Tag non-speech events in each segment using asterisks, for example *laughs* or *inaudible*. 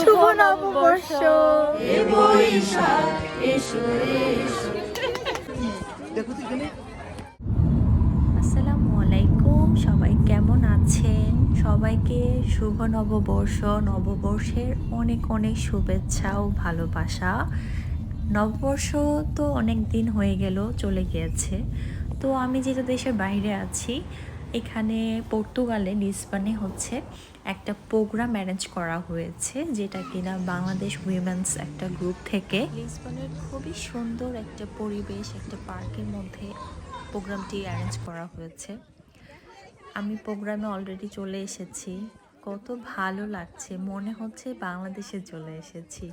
শুভ নববর্ষ। আসসালামু আলাইকুম সবাই কেমন আছেন? সবাইকে শুভ নববর্ষ নববর্ষের অনেক অনেক শুভেচ্ছা ও ভালোবাসা। নববর্ষ তো অনেক দিন হয়ে গেল চলে গিয়েছে। তো আমি যেটা দেশের বাইরে আছি এখানে পর্তুগালে লিসবানে হচ্ছে একটা প্রোগ্রাম অ্যারেঞ্জ করা হয়েছে, যেটা কিনা বাংলাদেশ উইমেন্স একটা গ্রুপ থেকে। লিসবনের খুবই সুন্দর একটা পরিবেশ, একটা পার্কের মধ্যে প্রোগ্রামটি অ্যারেঞ্জ করা হয়েছে। আমি প্রোগ্রামে অলরেডি চলে এসেছি। কত ভালো লাগছে, মনে হচ্ছে বাংলাদেশে চলে এসেছি।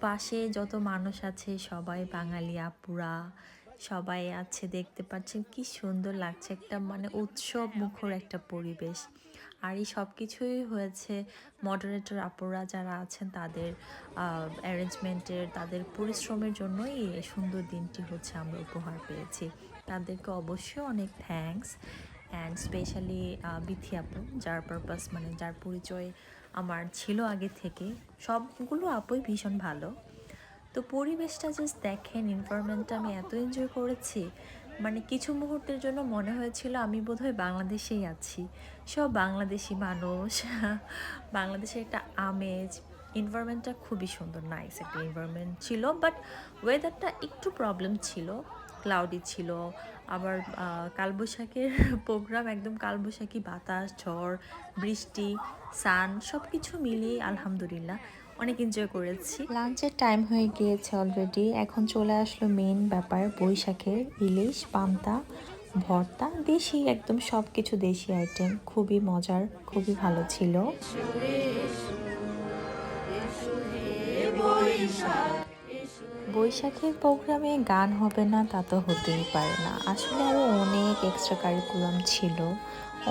পাশে যত মানুষ আছে, সবাই বাঙালি আপুরা সবাই আছে, দেখতে পাচ্ছেন কি সুন্দর লাগছে একটা মানে উৎসব মুখর একটা পরিবেশ। আর এই সব কিছুই হয়েছে মডারেটর আপুরা যারা আছেন তাদের অ্যারেঞ্জমেন্টের তাদের পরিশ্রমের জন্যই এই সুন্দর দিনটি হচ্ছে আমরা উপহার পেয়েছি। তাদেরকে অবশ্যই অনেক থ্যাঙ্কস অ্যান্ড স্পেশালি বিথি আপু, যার পারপাস মানে যার পরিচয় আমার ছিল আগে থেকে। সবগুলো আপুই ভীষণ ভালো। তো পরিবেশটা জাস্ট দেখেন এনভায়রনমেন্টটা আমি এত এনজয় করেছি। মানে কিছু মুহূর্তের জন্য মনে হয়েছিল আমি বোধহয় বাংলাদেশেই আছি। সব বাংলাদেশি মানুষ, *laughs* বাংলাদেশের একটা আমেজ। এনভায়রনমেন্টটা খুবই সুন্দর নাইস একটা এনভায়রনমেন্ট ছিল বাট ওয়েদারটা একটু প্রবলেম ছিল ক্লাউডি ছিল। আবার কালবৈশাখীর *laughs* প্রোগ্রাম একদম কালবৈশাখী, বাতাস, ঝড়, বৃষ্টি সান সব কিছু মিলিয়ে আলহামদুলিল্লাহ। অনেক এনজয় করেছি। লাঞ্চের টাইম হয়ে গিয়েছে অলরেডি এখন চলে আসলো মেন ব্যাপার, বৈশাখের ইলিশ, পান্তা, ভর্তা, দেশি, একদম সব কিছু দেশি আইটেম খুবই মজার, খুবই ভালো ছিল। বৈশাখের প্রোগ্রামে গান হবে না, তা তো হতেই পারে না। আসলে আরও অনেক এক্সট্রা কারিকুলাম ছিল,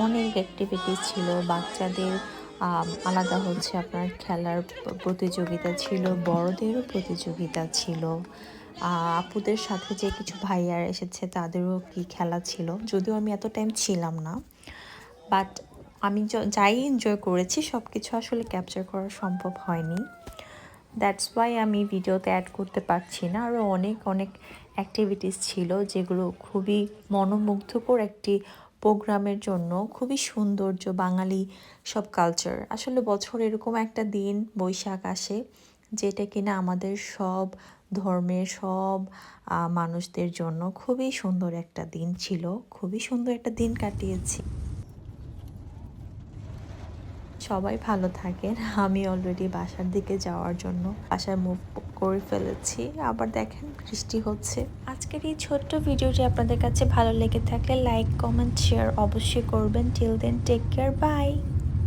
অনেক অ্যাক্টিভিটিস ছিল। বাচ্চাদের আলাদা হচ্ছে আপনার খেলার প্রতিযোগিতা ছিল, বড়দেরও প্রতিযোগিতা ছিল। আপুদের সাথে যে কিছু ভাইয়ার এসেছে তাদেরও কি খেলা ছিল? যদিও আমি এত টাইম ছিলাম না বাট আমি যাই এনজয় করেছি সব কিছু আসলে ক্যাপচার করা সম্ভব হয়নি। দ্যাটস ওয়াই আমি ভিডিওতে অ্যাড করতে পারছি না। আরও অনেক অনেক অ্যাক্টিভিটিস ছিল যেগুলো খুবই মনোমুগ্ধকর একটি প্রোগ্রামের জন্য খুবই সৌন্দর্য, বাঙালি সব কালচার আসলে বছর এরকম একটা দিন, বৈশাখ আসে, যেটা কিনা আমাদের সব ধর্মের, সব মানুষদের জন্য খুবই সুন্দর একটা দিন ছিল। খুবই সুন্দর একটা দিন কাটিয়েছি। সবাই ভালো থাকেন। আমি অলরেডি বাসার দিকে যাওয়ার জন্য বাসায় মুভ করে ফেলেছি। আবার দেখেন, বৃষ্টি হচ্ছে। আজকের এই ছোট্ট ভিডিওটি আপনাদের কাছে ভালো লেগে থাকলে লাইক কমেন্ট শেয়ার অবশ্যই করবেন। Till then take care bye